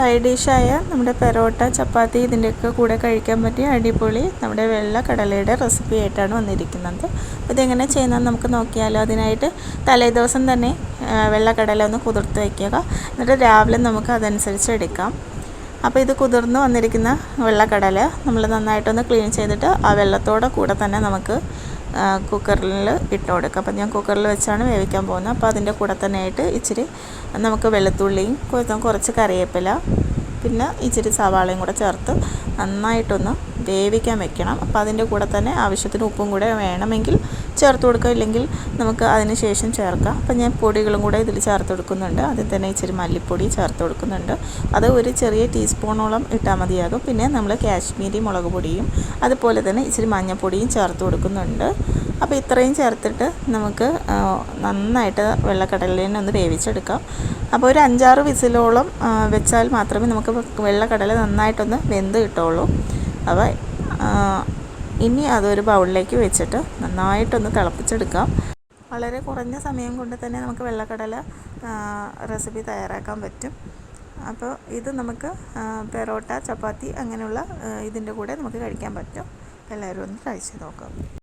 Side ഡിഷായ നമ്മുടെ പെറോട്ട ചപ്പാത്തി ഇതിന്റെയൊക്കെ കൂടെ കഴിക്കാൻ പറ്റിയ അടിപൊളി നമ്മുടെ വെള്ള കടലയുടെ റെസിപ്പി ആയിട്ടാണ് വന്നിരിക്കുന്നത്. അപ്പോൾ ഇതെങ്ങനെ ചെയ്യുന്നത് നമുക്ക് നോക്കിയാലോ. അതിനായിട്ട് തലേദിവസം തന്നെ വെള്ള കടല ഒന്ന് കുതിർത്ത് വയ്ക്കുക. എന്നിട്ട് രാവിലെ നമുക്ക് അതനുസരിച്ച് എടുക്കാം. അപ്പോൾ ഇത് കുതിർന്ന് വന്നിരിക്കുന്ന വെള്ളക്കടല നമ്മൾ നന്നായിട്ടൊന്ന് ക്ലീൻ ചെയ്തിട്ട് ആ വെള്ളത്തോടെ കൂടെ തന്നെ നമുക്ക് കുക്കറിൽ ഇട്ട് കൊടുക്കുക. അപ്പം ഞാൻ കുക്കറിൽ വെച്ചാണ് വേവിക്കാൻ പോകുന്നത്. അപ്പോൾ അതിന്റെ കൂടെ തന്നെ ആയിട്ട് ഇച്ചിരി നമുക്ക് വെളുത്തുള്ളിയും കുറച്ച് കറിവേപ്പില പിന്നെ ഇച്ചിരി സവാളയും കൂടെ ചേർത്ത് നന്നായിട്ടൊന്ന് വേവിക്കാൻ വെക്കണം. അപ്പോൾ അതിന്റെ കൂടെ തന്നെ ആവശ്യത്തിന് ഉപ്പും കൂടെ വേണമെങ്കിൽ ചേർത്ത് കൊടുക്കുക ഇല്ലെങ്കിൽ നമുക്ക് അതിന് ശേഷം ചേർക്കാം. അപ്പോൾ ഞാൻ പൊടികളും കൂടെ ഇതിൽ ചേർത്ത് കൊടുക്കുന്നുണ്ട്. അതിൽ തന്നെ ഇച്ചിരി മല്ലിപ്പൊടി ചേർത്ത് കൊടുക്കുന്നുണ്ട്. അത് ഒരു ചെറിയ ടീസ്പൂണോളം ഇട്ടാൽ മതിയാകും. പിന്നെ നമ്മൾ കാശ്മീരി മുളക് പൊടിയും അതുപോലെ തന്നെ ഇച്ചിരി മഞ്ഞൾപ്പൊടിയും ചേർത്ത് കൊടുക്കുന്നുണ്ട്. അപ്പോൾ ഇത്രയും ചേർത്തിട്ട് നമുക്ക് നന്നായിട്ട് വെള്ളക്കടലിനെ ഒന്ന് വേവിച്ചെടുക്കാം. അപ്പോൾ ഒരു അഞ്ചാറ് വിസിലോളം വെച്ചാൽ മാത്രമേ നമുക്ക് വെള്ളക്കടല നന്നായിട്ടൊന്ന് വെന്ത് കിട്ടുള്ളൂ അപ്പോൾ ഇനി അതൊരു ബൗളിലേക്ക് വെച്ചിട്ട് നന്നായിട്ടൊന്ന് തിളപ്പിച്ചെടുക്കാം. വളരെ കുറഞ്ഞ സമയം കൊണ്ട് തന്നെ നമുക്ക് വെള്ളക്കടല റെസിപ്പി തയ്യാറാക്കാൻ പറ്റും. അപ്പോൾ ഇത് നമുക്ക് പെറോട്ട ചപ്പാത്തി അങ്ങനെയുള്ള ഇതിന്റെ കൂടെ നമുക്ക് കഴിക്കാൻ പറ്റും. എല്ലാവരും ഒന്ന് കഴിച്ച് നോക്കാം.